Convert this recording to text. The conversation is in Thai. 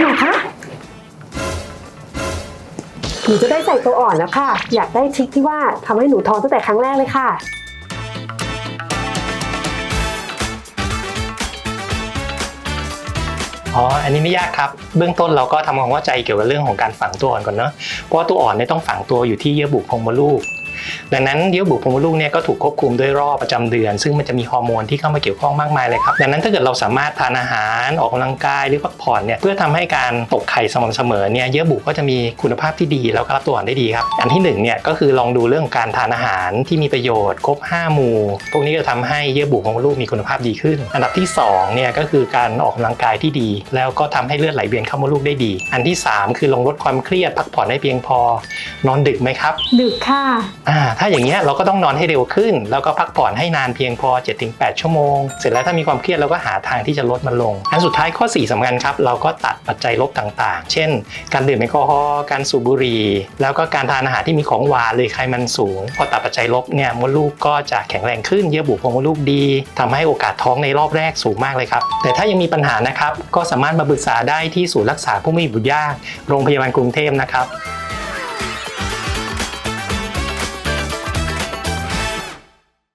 คุณหมอคะหนูจะได้ใส่ตัวอ่อนแล้วค่ะ อยากได้ทริคที่ว่าทำให้หนูท้องตั้งแต่ครั้งแรกเลยค่ะ อ๋อ อันนี้ไม่ยากครับ เบื้องต้นเราก็ทำความเข้าใจเกี่ยวกับเรื่องของการฝังตัวอ่อนก่อนเนาะ เพราะว่าตัวอ่อนเนี่ยต้องฝังตัวอยู่ที่เยื่อบุโพรงมดลูก ดังนั้นเยื่อบุโพรงมดลูกเนี่ยก็ถูกควบคุมด้วยรอบประจำเดือน ซึ่งมันจะมีฮอร์โมนที่เข้ามาเกี่ยวข้องมากมายเลยครับดังนั้นถ้าเกิดเราสามารถทานอาหารออกกำลังกายหรือพักผ่อนเนี่ยเพื่อทำให้การตกไข่สม่ำเสมอเนี่ยเยื่อบุก็จะมีคุณภาพที่ดีแล้วก็รับตัวอ่อนได้ดีครับอันที่หนึ่งเนี่ยก็คือลองดูเรื่องการทานอาหารที่มีประโยชน์ครบ 5 หมู่ พวกนี้จะทำให้เยื่อบุของมดลูกมีคุณภาพดีขึ้น อันดับที่2เนี่ยก็คือการออกกำลังกายที่ดี แล้วก็ทำให้เลือดไหลเวียนเข้ามดลูกได้ดี อันที่ 3 คือลงลดความเครียดพักผ่อนให้เพียงพอนอนดึกไหมครับ ดึกค่ะอ่าถ้าอย่างเงี้ยเราก็ต้องนอนให้เร็วขึ้น แล้วก็พักผ่อนให้นานเพียงพอ 7-8 ชั่วโมง เสร็จแล้วถ้ามีความเครียดเราก็หาทางที่จะลดมันลง อันสุดท้ายข้อ 4สำคัญครับ เราก็ตัดปัจจัยลบต่างๆ เช่น การดื่มแอลกอฮอล์การสูบบุหรี่ แล้วก็การทานอาหารที่มีของหวานหรือไขมันสูง พอตัดปัจจัยลบเนี่ยมดลูกก็จะแข็งแรงขึ้น เยื่อบุโพรงมดลูกดีทำให้โอกาสท้องในรอบแรกสูงมากเลยครับ แต่ถ้ายังมีปัญหานะครับก็สามารถมาปรึกษาได้ที่ศูนย์รักษาผู้ม่มีบุตรยาก โรงพยาบาลกรุงเทพนะครับ